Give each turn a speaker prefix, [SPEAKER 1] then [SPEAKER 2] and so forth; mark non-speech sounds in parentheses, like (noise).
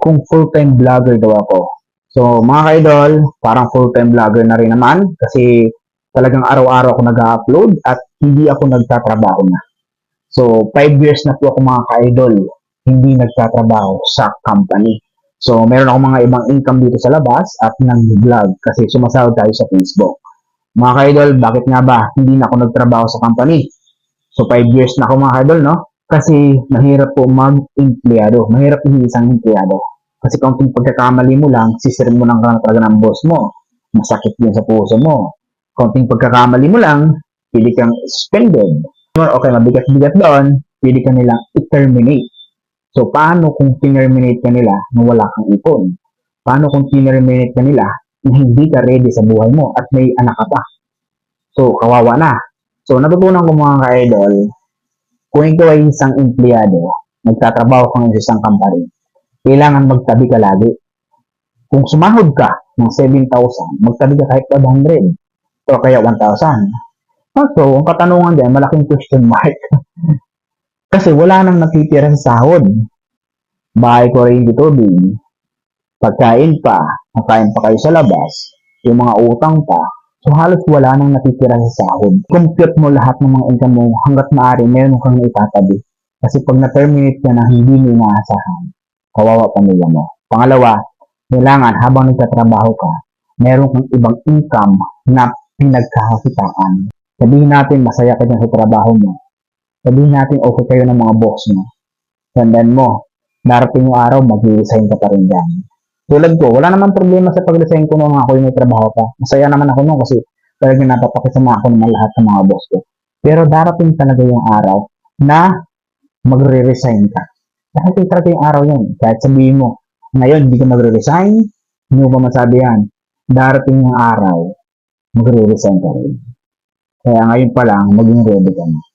[SPEAKER 1] kung full-time vlogger daw ako. So, mga ka-idol, parang full-time vlogger na rin naman kasi talagang araw-araw ako nag-upload at hindi ako nagtatrabaho na. So, 5 years na po ako mga ka-idol, hindi nagtatrabaho sa company. So, meron ako mga ibang income dito sa labas at nag-vlog kasi sumasahod tayo sa Facebook. Mga ka-idol, bakit nga ba hindi na ako nagtrabaho sa company? So, 5 years na ako mga ka-idol, no? Kasi mahirap po mag-empleyado. Mahirap hindi isang empleyado. Kasi kaunting pagkakamali mo lang, sisirin mo lang talaga ng boss mo. Masakit yun sa puso mo. Kaunting pagkakamali mo lang, pili kang suspended. Okay, mabigat-bigat doon, pili ka nilang i-terminate. So, paano kung terminate ka nila na wala kang ipon? Paano kung terminate ka nila na hindi ka ready sa buhay mo at may anak ka pa? So, kawawa na. So, natutunan ko mga ka-idol, kung ikaw ay isang empleyado, nagtatrabaho ka ng isang company, kailangan magtabi ka lagi. Kung sumahod ka ng 7,000, magtabi ka kahit 500 o kaya 1,000. So, ang katanungan dyan, malaking question mark. (laughs) Kasi wala nang natitira sa sahod. Bahay ko rin dito, tubig. Pagkain pa, nakain pa kayo sa labas, yung mga utang pa, so halos wala nang natitira sa sahod. Compute mo lahat ng mga income mo hanggat maaari meron kang itatabi. Kasi pag na-terminate ka na hindi mo inaasahan, kawawa pamilya mo. Pangalawa, kailangan habang nagtatrabaho ka, meron kang ibang income na pinagkakakitaan. Sabihin natin masaya ka dyan sa trabaho mo. Sabihin natin okay kayo ng mga boss mo. Tandaan mo, darating yung araw, mag-resign ka pa rin dyan. Tulad ko, wala naman problema sa pag-resign ko nung ako yung may trabaho pa. Masaya naman ako nung kasi talagang napapakisama ako naman lahat ng mga boss ko. Pero darating talaga yung araw na magre-resign ka. Darating talaga yung araw yun. Kahit sabihin mo, ngayon hindi ka magre-resign, hindi mo pa masabi yan. Darating yung araw, magre-resign ka rin. Kaya ngayon pa lang, maging ready ka na.